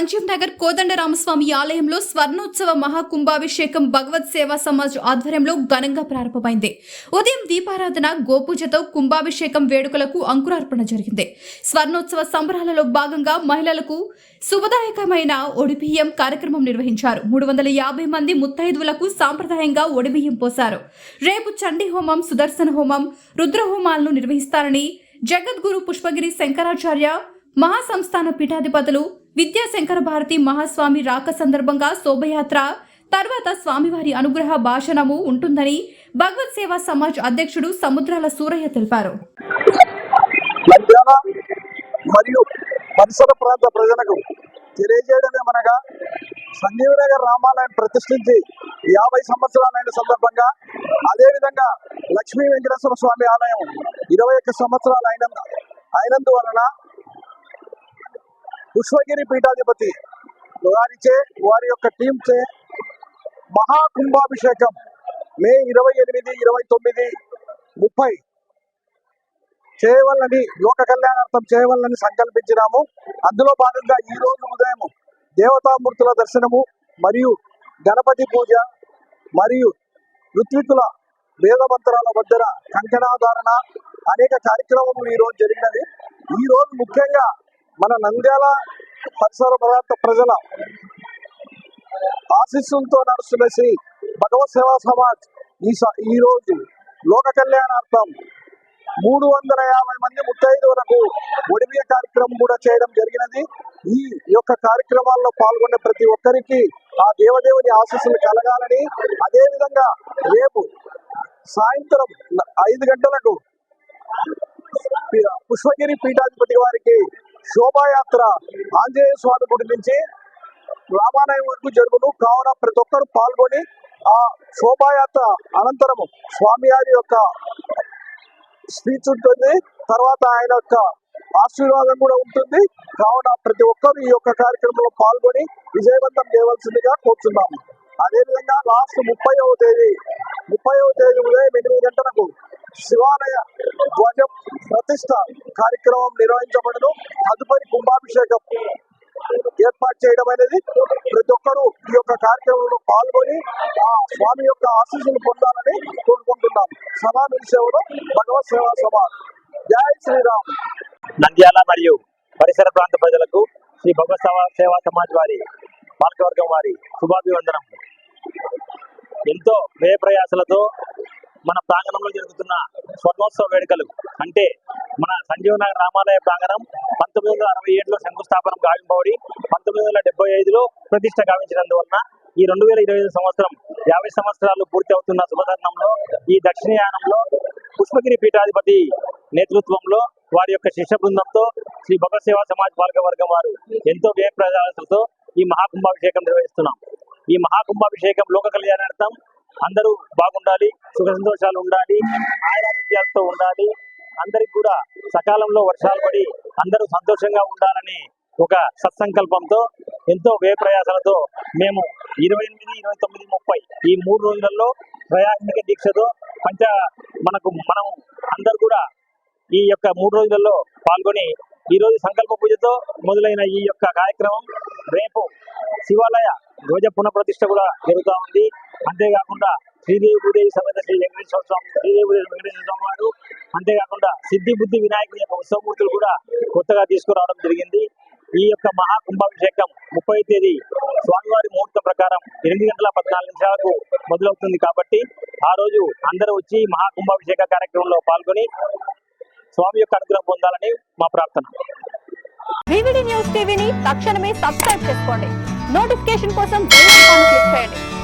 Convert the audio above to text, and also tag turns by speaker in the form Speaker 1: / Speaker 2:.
Speaker 1: నంద్యాలలోని సంజీవ్ నగర్ కోదండరామస్వామి ఆలయంలో స్వర్ణోత్సవ మహాకుంభాభిషేకం భగవత్ సేవా సమాజ్ ఆధ్వర్యంలో ఘనంగా ప్రారంభమైంది. ఉదయం దీపారాధన గోపూజతో కుంభాభిషేకం వేడుకలకు అంకురార్పణ జరిగింది. స్వర్ణోత్సవ సంబరాలలో భాగంగా మహిళలకు శుభదాయకమైన ఒడిబియ్యం కార్యక్రమం నిర్వహించారు. మూడు వందల యాభై మంది ముత్తైదువులకు సాంప్రదాయంగా ఒడిబియ్యం పోశారు. రేపు చండీ హోమం సుదర్శన హోమం రుద్ర హోమాలను నిర్వహిస్తారని జగద్గురు పుష్పగిరి శంకరాచార్య మహాసంస్థాన పీఠాధిపతులు విద్యాశంకర భారతి మహాస్వామి రాక సందర్భంగా శోభయాత్ర తర్వాత స్వామివారి అనుగ్రహ భాషణము ఉంటుందని భగవత్ సేవా సమాజ్ అధ్యక్షుడు సముద్రాల సూరయ్య తెలిపారు.
Speaker 2: మరియు పరిసర ప్రాంత ప్రజలకు తెలియజేయడమేమనగా సంజీవనగర్ రామాలయం ప్రతిష్ఠించి యాభై సంవత్సరాలైన సందర్భంగా అదేవిధంగా లక్ష్మీ వెంకటేశ్వర స్వామి ఆలయం ఇరవై ఒక్క సంవత్సరాలు అయినందు అయినందువలన పుష్పగిరి పీఠాధిపతి వారిచే వారి యొక్క టీంచే మహాకుంభాభిషేకం మే ఇరవై ఎనిమిది ఇరవై తొమ్మిది ముప్పై. చేయవలనని లోక కళ్యాణార్థం చేయవలనని సంకల్పించినాము. అందులో భాగంగా ఈ రోజు ఉదయం దేవతామూర్తుల దర్శనము మరియు గణపతి పూజ మరియు ఋత్వికుల వేదమంత్రాల వద్దన కంకణాధారణ అనేక కార్యక్రమములు ఈ రోజు జరిగినవి. ఈ రోజు ముఖ్యంగా మన నంద్యాల పరిసర ప్రాంత ప్రజల ఆశీస్సులతో నడుస్తున్న శ్రీ భగవత్ సేవా సమాజ్ ఈ ఈరోజు ఈ రోజు లోక కళ్యాణార్థం మూడు వందల యాభై మంది ముత్తైదువులకు ఒడిబియ కార్యక్రమం కూడా చేయడం జరిగినది. ఈ యొక్క కార్యక్రమాల్లో పాల్గొనే ప్రతి ఒక్కరికి ఆ దేవదేవుని ఆశీస్సులు కలగాలని అదే విధంగా రేపు సాయంత్రం ఐదు గంటలకు పుష్పగిరి పీఠాధిపతి వారికి శోభాయాత్ర ఆంజనేయ స్వామి గుడి నుంచి రామాలయం వరకు జరుగును. కావున ప్రతి ఒక్కరు పాల్గొని ఆ శోభాయాత్ర అనంతరము స్వామివారి యొక్క స్పీచ్ ఉంటుంది. తర్వాత ఆయన యొక్క ఆశీర్వాదం కూడా ఉంటుంది. కావున ప్రతి ఒక్కరు ఈ యొక్క కార్యక్రమంలో పాల్గొని విజయవంతం చేయవలసిందిగా కోరుతున్నాము అదేవిధంగా లాస్ట్ ముప్పైవ తేదీ ముప్పైవ తేదీ ఉదయం ఎనిమిది గంటలకు శివాలయ ధ్వజం ప్రతిష్ట కార్యక్రమం నిర్వహించబడను. తదుపరి కుంభాభిషేకం ఏర్పాటు చేయడం అనేది ప్రతి ఒక్కరూ ఈ యొక్క కార్యక్రమంలో పాల్గొని ఆ స్వామి యొక్క ఆశీస్సులు పొందాలని కోరుకుంటున్నాం. సభా సేవలో భగవత్ సేవా సభ. జై శ్రీరామ్.
Speaker 3: నంద్యాల మరియు పరిసర ప్రాంత ప్రజలకు శ్రీ భగవత్ సేవా సేవా సమాజ్ వారి పాలకవర్గం వారి శుభాభివందనం ఎంతో వ్యయ ప్రయాసలతో మన ప్రాంగణంలో జరుగుతున్న స్వర్ణోత్సవ వేడుకలు. అంటే మన సంజీవనగర్ రామాలయ ప్రాంగణం పంతొమ్మిది వందల అరవై ఏడులో శంకుస్థాపనం గావింపబడి పంతొమ్మిది వందల డెబ్బై ఐదులో ప్రతిష్ట గావించినందువలన ఈ రెండు వేల ఇరవై ఐదు సంవత్సరం యాభై సంవత్సరాలు పూర్తి అవుతున్న శుభతరుణంలో ఈ దక్షిణయానంలో పుష్పగిరి పీఠాధిపతి నేతృత్వంలో వారి యొక్క శిష్య బృందంతో శ్రీ భగవత్ సేవా సమాజ్ పాలక వర్గం వారు ఎంతో వ్యయ ప్రజాలతో ఈ మహాకుంభాభిషేకం నిర్వహిస్తున్నాం. ఈ మహాకుంభాభిషేకం లోక కళ్యాణార్థం అందరూ బాగుండాలి సుఖ సంతోషాలు ఉండాలి ఆయురారోగ్యాలతో ఉండాలి. అందరికి కూడా సకాలంలో వర్షాలు పడి అందరూ సంతోషంగా ఉండాలని ఒక సత్సంకల్పంతో ఎంతో వ్యయ ప్రయాసాలతో మేము ఇరవై ఎనిమిది ఇరవై తొమ్మిది ముప్పై ఈ మూడు రోజులలో ప్రయాణిక దీక్షతో పంచ మనకు మనం అందరు కూడా ఈ యొక్క మూడు రోజులలో పాల్గొని ఈ రోజు సంకల్ప పూజతో మొదలైన ఈ యొక్క కార్యక్రమం రేపు శివాలయ ధ్వజ పునఃప్రతిష్ఠ కూడా జరుగుతూ ఉంది. అంతేకాకుండా శ్రీదేవి భూదేవి సమేత శ్రీ వెంకటేశ్వర స్వామి శ్రీదేవి భూదేవి వెంకటేశ్వర స్వామి వారు అంతేకాకుండా సిద్ధి బుద్ధి వినాయకుని యొక్క ఉత్సవమూర్తులు కూడా కొత్తగా తీసుకురావడం జరిగింది. ఈ యొక్క మహా కుంభాభిషేకం ముప్పై తేదీ స్వామివారి ముహూర్తం ప్రకారం ఎనిమిది గంటల పద్నాలుగు నిమిషాలకు మొదలవుతుంది కాబట్టి ఆ రోజు అందరూ వచ్చి మహా కుంభాభిషేక కార్యక్రమంలో పాల్గొని స్వామి యొక్క అనుగ్రహం పొందాలని మా ప్రార్థన.
Speaker 4: న్యూస్ టీవీని తక్షణమే సబ్స్క్రైబ్ చేసుకోండి. నోటిఫికేషన్ కోసం క్లిక్ చేయండి.